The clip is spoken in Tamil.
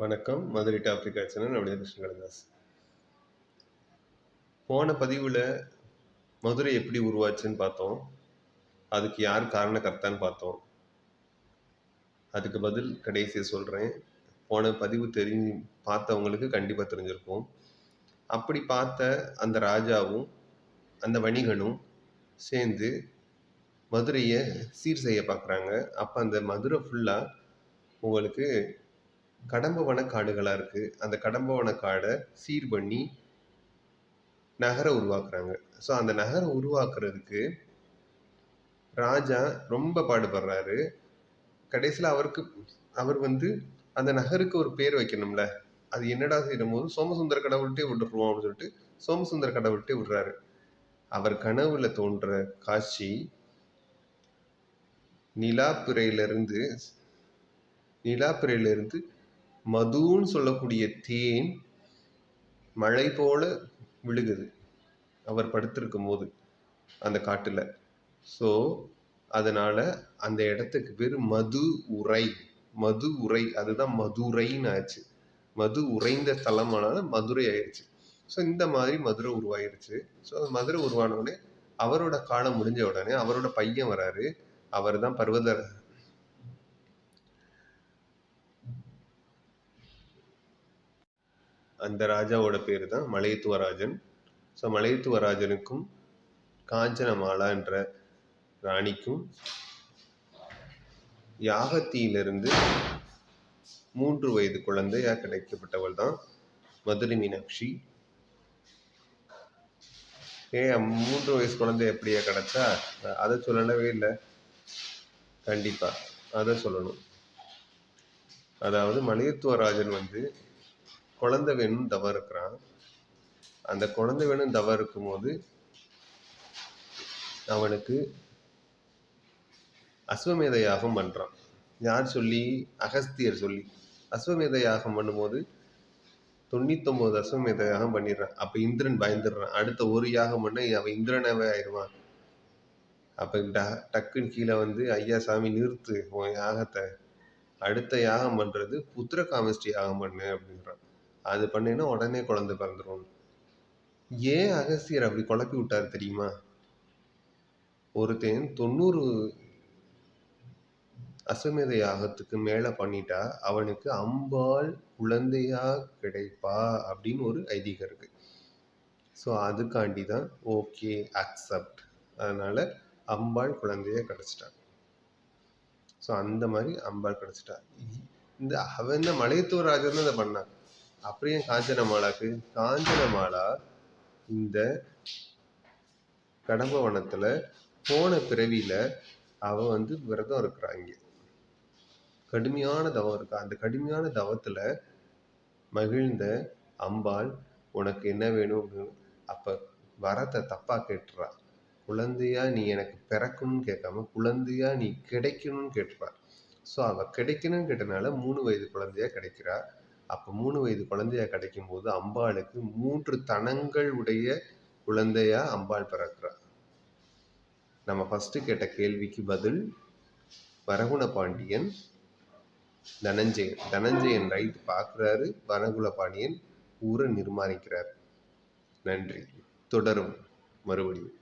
வணக்கம். மதுரை டாபிக் ஆச்சுன்னா நம்முடைய கிருஷ்ணகரதாஸ் போன பதிவில் மதுரை எப்படி உருவாச்சுன்னு பார்த்தோம். அதுக்கு யார் காரணக்கர்த்தான்னு பார்த்தோம். அதுக்கு பதில் கடைசியை சொல்கிறேன் போன பதிவு தெரிஞ்சு பார்த்தவங்களுக்கு கண்டிப்பாக தெரிஞ்சிருக்கும். அப்படி பார்த்த அந்த ராஜாவும் அந்த வணிகனும் சேர்ந்து மதுரையை சீர் செய்ய பார்க்குறாங்க. அப்போ அந்த மதுரை ஃபுல்லாக உங்களுக்கு கடம்பவன காடுகளாக இருக்குது அந்த கடம்பவன காடை சீர் பண்ணி நகரை உருவாக்குறாங்க. ஸோ அந்த நகரை உருவாக்குறதுக்கு ராஜா ரொம்ப பாடுபடுறாரு. கடைசியில் அவருக்கு அவர் வந்து அந்த நகருக்கு ஒரு பேர் வைக்கணும்ல. அது என்னடா செய்யும் போது சோமசுந்தர கடவுள்கிட்டே விட்டுருவோம் அப்படின்னு சொல்லிட்டு சோமசுந்தர கடவுள்கிட்டே விடுறாரு. அவர் கனவுல தோன்ற காட்சி நிலாப்பிறையிலிருந்து நிலாப்புறையிலிருந்து மதுன்னு சொல்லக்கூடிய தேன் மழை போல விழுகுது. அவர் படுத்திருக்கும் போது அந்த காட்டில். ஸோ அதனால் அந்த இடத்துக்கு பேர் மது உரை. மது உரை அதுதான் மதுரைன்னு ஆச்சு மது உறைந்த ஸ்தலமானால மதுரை ஆயிடுச்சு. ஸோ இந்த மாதிரி மதுரை உருவாயிருச்சு. ஸோ மதுரை உருவான உடனே அவரோட காலம் முடிஞ்ச உடனே அவரோட பையன் வராரு. அவர் தான் பர்வத அந்த ராஜாவோட பேர் தான் மலையத்துவராஜன். ஸோ மலையத்துவராஜனுக்கும் காஞ்சனமாலா என்ற ராணிக்கும் யாகத்தியிலிருந்து மூன்று வயது குழந்தையா கிடைக்கப்பட்டவள் தான் மதுரை மீனாட்சி. ஏ மூன்று வயசு குழந்தை எப்படியா கிடைச்சா அதை சொல்லவே இல்லை. கண்டிப்பாக அதை சொல்லணும். அதாவது மலையத்துவராஜன் வந்து குழந்தை வேணும் தவ இருக்கிறான். அந்த குழந்தை வேணும் தவ இருக்கும்போது அவனுக்கு அஸ்வமேத யாகம் பண்ணுறான் யார் சொல்லி? அகஸ்தியர் சொல்லி. அஸ்வமேத யாகம் பண்ணும்போது தொண்ணூத்தொம்பது அஸ்வமேத யாகம் பண்ணிடுறான். அப்போ இந்திரன் பயந்துடுறான். அடுத்த ஒரு யாகம் பண்ண அவன் இந்திரனாவே ஆயிடுவான். அப்போ ட டக்குன்னு கீழே வந்து ஐயா சாமி நிறுத்து. உன் யாகத்தை. அடுத்த யாகம் பண்ணுறது புத்திர காமிஸ்டி யாகம் பண்ணு அப்படின்றான். அது பண்ணினா உடனே குழந்தை பிறந்துடும் ஏன் அகஸ்தியர் அப்படி குழப்பி விட்டார் தெரியுமா? ஒருத்தன் தொண்ணூறு அஸ்வமேத யாகத்துக்கு மேலே பண்ணிட்டா அவனுக்கு அம்பாள் குழந்தையா கிடைப்பா அப்படின்னு ஒரு ஐதீகம் இருக்கு. ஸோ அதுக்காண்டி தான் ஓகே அக்செப்ட் அதனால அம்பாள் குழந்தைய கிடச்சிட்டான் ஸோ அந்த மாதிரி அம்பாள் கிடச்சிட்டா. இந்த அவன் தான் மலையத்தூர் ராஜா தான் இதை பண்ணான் அப்படியே காஞ்சனமாலாக்கு காஞ்சனமாலா இந்த கடம்பவனத்தில் போன பிறவியில் அவள் வந்து விரதம் இருக்கிறாங்க கடுமையான தவம் இருக்கா. அந்த கடுமையான தவத்தில் மகிழ்ந்த அம்பாள் உனக்கு என்ன வேணும்? அப்படின்னு அப்போ வரத்தை தப்பாக கேட்டுறா. குழந்தையா நீ எனக்கு பிறக்கணும்னு கேட்காம குழந்தையா நீ கிடைக்கணும்னு கேட்டுறா. ஸோ அவள் கிடைக்கணும்னு கேட்டனால மூணு வயது குழந்தையா கிடைக்கிறா. அப்போ மூணு வயது குழந்தையா கிடைக்கும் போது அம்பாளுக்கு மூன்று தனங்கள் உடைய குழந்தையா அம்பாள் பிறக்கிறார் நம்ம ஃபஸ்ட்டு கேட்ட கேள்விக்கு பதில் வரகுண பாண்டியன் தனஞ்சயன். தனஞ்சயன் ரைட் பார்க்குறாரு வரகுல பாண்டியன் ஊரை நிர்மாணிக்கிறார். நன்றி. தொடரும் மறுபடியும்.